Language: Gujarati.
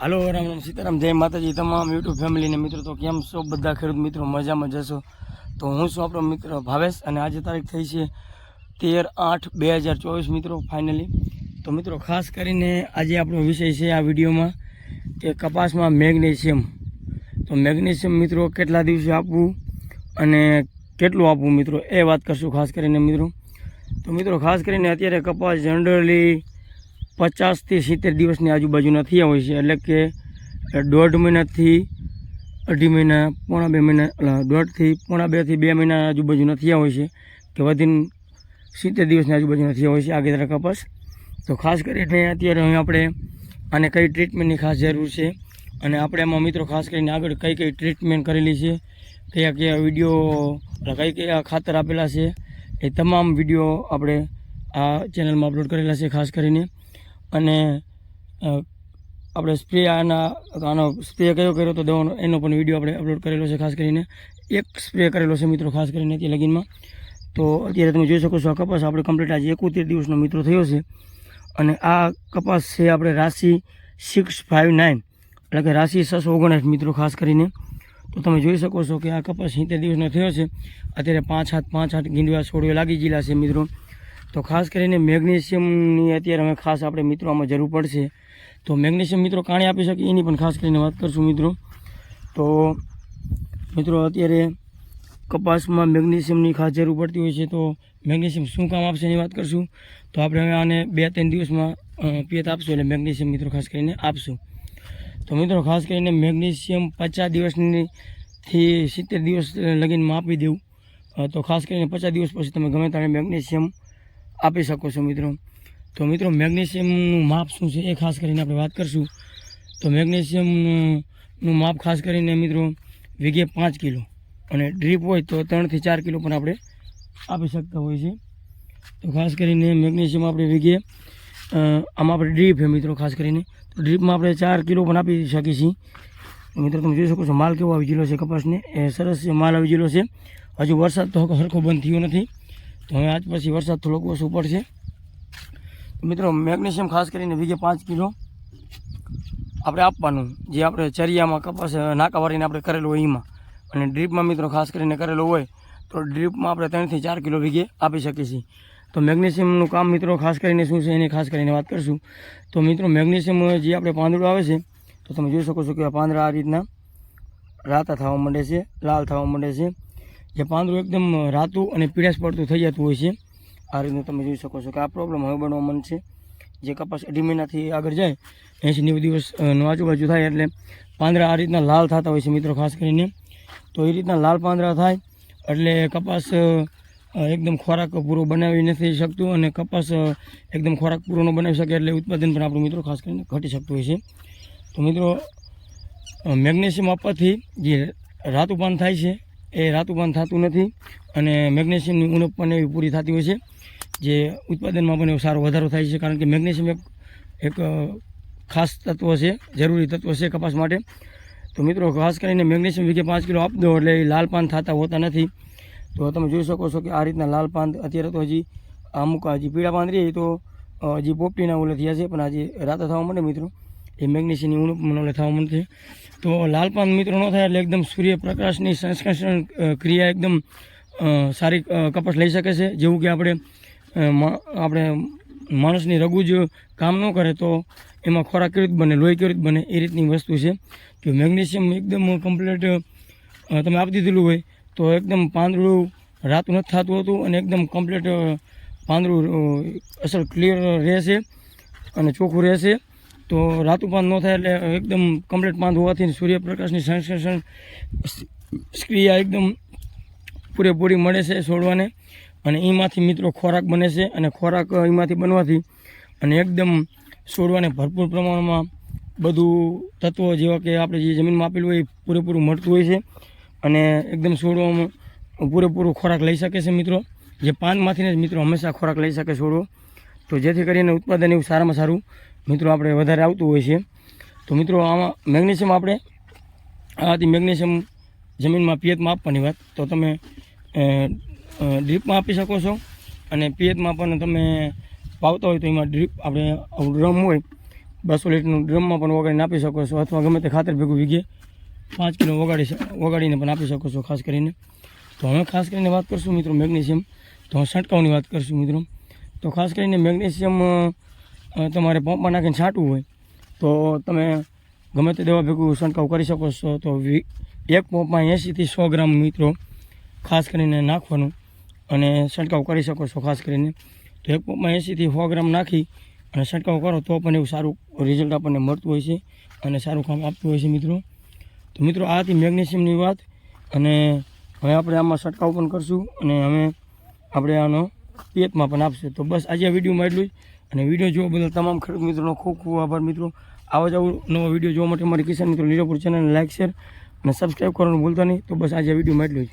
હાલો, રામ રામ સીતારામ, જય માતાજી તમામ યુટ્યુબ ફેમિલીને મિત્રો. તો કેમ છો બધા? ખેડૂત મિત્રો, મજામાં જશો તો હું છું આપણો મિત્ર ભાવેશ અને આજે તારીખ થઈ છે તેર આઠ બે હજાર ચોવીસ મિત્રો ફાઇનલી તો મિત્રો, ખાસ કરીને આજે આપણો વિષય છે આ વિડીયોમાં કે કપાસમાં મેગ્નેશિયમ. તો મેગ્નેશિયમ મિત્રો, કેટલા દિવસે આપવું અને કેટલું આપવું મિત્રો? એ વાત કરશું ખાસ કરીને મિત્રો. તો મિત્રો, ખાસ કરીને અત્યારે કપાસ જનરલી પચાસથી સિત્તેર દિવસની આજુબાજુના થયા હોય છે. એટલે કે દોઢ મહિનાથી અઢી મહિના, પોણા બે મહિના દોઢથી પોણા બેથી બે મહિના આજુબાજુના થયા હોય છે. કે વધીને સિત્તેર દિવસની આજુબાજુના થયા હોય છે. આગેતરા કપાસ તો ખાસ કરીને અત્યારે અહીં આપણે આને કઈ ટ્રીટમેન્ટની ખાસ જરૂર છે. અને આપણે એમાં મિત્રો ખાસ કરીને આગળ કઈ કઈ ટ્રીટમેન્ટ કરેલી છે. કયા કયા વીડિયો કઈ કયા ખાતર આપેલા છે. એ તમામ વીડિયો આપણે આ ચેનલમાં અપલોડ કરેલા છે ખાસ કરીને. અને આપણે સ્પ્રે આના, આનો સ્પ્રે કયો કર્યો તો દવાનો, એનો પણ વીડિયો આપણે અપલોડ કરેલો છે ખાસ કરીને. એક સ્પ્રે કરેલો છે મિત્રો ખાસ કરીને અત્યારે લગીનમાં. તો અત્યારે તમે જોઈ શકો છો આ કપાસ આપણે કમ્પ્લીટ આજે એકોતેર દિવસનો મિત્રો થયો છે. અને આ કપાસ છે આપણે રાશિ સિક્સ ફાઇવ નાઇન એટલે કે રાશિ છસો ઓગણસાઠ મિત્રો ખાસ કરીને. તો તમે જોઈ શકો છો કે આ કપાસ સિત્તેર દિવસનો થયો છે. અત્યારે પાંચ હાથ પાંચ હાથ ગીંડવા છોડવે લાગી ગયેલા છે મિત્રો. તો ખાસ કરીને મેગ્નેશિયમની અત્યારે અમે ખાસ આપણે મિત્રો આમાં જરૂર પડશે. તો મેગ્નેશિયમ મિત્રો કાણી આપી શકીએ? એની પણ ખાસ કરીને વાત કરશું મિત્રો. તો મિત્રો અત્યારે કપાસમાં મેગ્નેશિયમની ખાસ જરૂર પડતી હોય છે, તો મેગ્નેશિયમ શું કામ આપશે એની વાત કરશું. તો આપણે હવે આને બે ત્રણ દિવસમાં પિયત આપશું એટલે મેગ્નેશિયમ મિત્રો ખાસ કરીને આપશું. તો મિત્રો ખાસ કરીને મેગ્નેશિયમ પચાસ દિવસની થી સિત્તેર દિવસ લગીનમાં આપી દેવું. તો ખાસ કરીને પચાસ દિવસ પછી તમે ગમે ત્યારે મેગ્નેશિયમ આપી શકો છો મિત્રો. તો મિત્રો, મેગ્નેશિયમનું માપ શું છે એ ખાસ કરીને આપણે વાત કરીશું. તો મેગ્નેશિયમનું માપ ખાસ કરીને મિત્રો, વીઘે પાંચ કિલો. અને ડ્રીપ હોય તો ત્રણથી ચાર કિલો પણ આપણે આપી શકતા હોય છે તો ખાસ કરીને મેગ્નેશિયમ આપણે વીઘે આમાં આપણે ડ્રીપ છે મિત્રો ખાસ કરીને. તો ડ્રીપમાં આપણે ચાર કિલો પણ આપી શકીએ છીએ. મિત્રો, તમે જોઈ શકો છો માલ કેવો આવી ગયેલો છે કપાસને. એ સરસ માલ આવી ગયેલો છે. હજુ વરસાદ તો હરખો બંધ થયો નથી. તો હવે આજ પછી વરસાદ થોડોક ઓછો પડશે. મિત્રો, મેગ્નેશિયમ ખાસ કરીને વીઘે પાંચ કિલો આપણે આપવાનું. જે આપણે ચરિયામાં કપાસ નાકા વાળીને આપણે કરેલું હોય એમાં. અને ડ્રીપમાં મિત્રો ખાસ કરીને કરેલું હોય તો ડ્રીપમાં આપણે ત્રણથી ચાર કિલો વીઘે આપી શકીએ છીએ. તો મેગ્નેશિયમનું કામ મિત્રો ખાસ કરીને શું છે એની ખાસ કરીને વાત કરશું. તો મિત્રો, મેગ્નેશિયમ જે આપણે પાંદડું આવે છે, તો તમે જોઈ શકો છો કે આ પાંદડા આ રીતના રાતા થવા માંડે છે, લાલ થવા માંડે છે. જે પાંદડું એકદમ રાતું અને પીળાશ પડતું થઈ જતું હોય છે. આ રીતનું તમે જોઈ શકો છો કે આ પ્રોબ્લેમ હવે બનવા મન છે. જે કપાસ અઢી મહિનાથી આગળ જાય, એંશી નેવું દિવસનું આજુબાજુ થાય એટલે પાંદડા આ રીતના લાલ થતા હોય છે મિત્રો, ખાસ કરીને. તો એ રીતના લાલ પાંદડા થાય એટલે કપાસ એકદમ ખોરાક પૂરો બનાવી નથી શકતું અને કપાસ એકદમ ખોરાક પૂરો ન બનાવી શકે એટલે ઉત્પાદન પણ આપણું મિત્રો ખાસ કરીને ઘટી શકતું હોય છે. તો મિત્રો મેગ્નેશિયમ આપવાથી જે રાતુપાન થાય છે એ રાતુપાન થતું નથી અને મેગ્નેશિયમની ઉણપ પણ એવી પૂરી થતી હોય છે, જે ઉત્પાદનમાં પણ એવો સારો વધારો થાય છે, કારણ કે મેગ્નેશિયમ એક એક ખાસ તત્વ છે, જરૂરી તત્વ છે કપાસ માટે. તો મિત્રો, ખાસ કરીને મેગ્નેશિયમ વીઘે પાંચ કિલો આપી દો એટલે લાલ પાન થતા હોતા નથી. તો તમે જોઈ શકો છો કે આ રીતના લાલ પાન અત્યારે તો હજી અમુક હજી પીળા પાન રહી તો હજી પોપટીના ઓલે થયા છે, પણ હજી રાતે થવા માટે મિત્રો. એ મેગ્નેશિયમની ઉણપ મને થવા માંડે તો લાલ પાન મિત્રો ન થાય એટલે એકદમ સૂર્યપ્રકાશની સંસ્કર્ષણ ક્રિયા એકદમ સારી કપાસ લઈ શકે છે. જેવું કે આપણે આપણે માણસની રગુ જ કામ ન કરે તો એમાં ખોરાક કેવી રીતે બને, લોહી કેવી રીતે બને, એ રીતની વસ્તુ છે. કે મેગ્નેશિયમ એકદમ કમ્પ્લીટ તમે આપી દીધેલું હોય તો એકદમ પાંદડું રાતું નથી થતું હતું અને એકદમ કમ્પ્લીટ પાંદડું અસર ક્લિયર રહેશે અને ચોખ્ખું રહેશે તો રાતું પાન ન થાય એટલે એકદમ કમ્પ્લીટ પાંદ હોવાથી સૂર્યપ્રકાશની સંશ્લેષણ ક્રિયા એકદમ પૂરેપૂરી મળે છે છોડવાને. અને એમાંથી મિત્રો ખોરાક બને છે અને ખોરાક એમાંથી બનવાથી અને એકદમ છોડવાને ભરપૂર પ્રમાણમાં બધું તત્વો જેવા કે આપણે જે જમીનમાં આપેલું હોય એ પૂરેપૂરું મળતું હોય છે. અને એકદમ છોડવામાં પૂરેપૂરો ખોરાક લઈ શકે છે મિત્રો. જે પાનમાંથીને જ મિત્રો હંમેશા ખોરાક લઈ શકે છોડવો. તો જેથી કરીને ઉત્પાદન એવું સારામાં સારું મિત્રો, આપણે વધારે આવતું હોય છે. તો મિત્રો, આમાં મેગ્નેશિયમ આપણે આથી મેગ્નેશિયમ જમીનમાં પિયતમાં આપવાની વાત. તો તમે ડ્રીપમાં આપી શકો છો અને પિયતમાં પણ તમે પાવતા હોય તો એમાં ડ્રીપ આપણે ડ્રમ હોય બસો લીટરનું ડ્રમમાં પણ વગાડીને આપી શકો છો. અથવા ગમે તે ખાતર ભેગું વીઘે પાંચ કિલો વગાડી વગાડીને પણ આપી શકો છો, ખાસ કરીને. તો હવે ખાસ કરીને વાત કરશું મિત્રો મેગ્નેશિયમ. તો છંટકાવની વાત કરશું મિત્રો. તો ખાસ કરીને મેગ્નેશિયમ તમારે પંપમાં નાખીને છાંટવું હોય, તો તમે ગમે તે દવા ભેગું છંટકાવ કરી શકો છો. તો વી એક પંપમાં એંશીથી સો ગ્રામ મિત્રો ખાસ કરીને નાખવાનું અને છંટકાવ કરી શકો છો ખાસ કરીને. તો એક પંપમાં એંશીથી સો ગ્રામ નાખી અને છંટકાવ કરો તો પણ એવું સારું રિઝલ્ટ આપણને મળતું હોય છે અને સારું કામ આપતું હોય છે મિત્રો. તો મિત્રો, આ હતી મેગ્નેશિયમની વાત અને હવે આપણે આમાં છંટકાવ પણ કરશું અને અમે આપણે આનો પિયતમાં પણ આપશે. તો બસ આજે આ વિડીયોમાં એટલું જ. અને વીડિયો જોવા બદલ તમામ ખેડૂત મિત્રોનો ખૂબ ખૂબ આભાર મિત્રો. આવા જ આવું નવો વીડિયો જોવા માટે મારી કિસાન મિત્રો લીલોપુર ચેનલને લાઇક શેર અને સબસ્ક્રાઈબ કરવાનું ભૂલતા નહીં. તો બસ આજે આ વિડીયોમાં એટલું જ.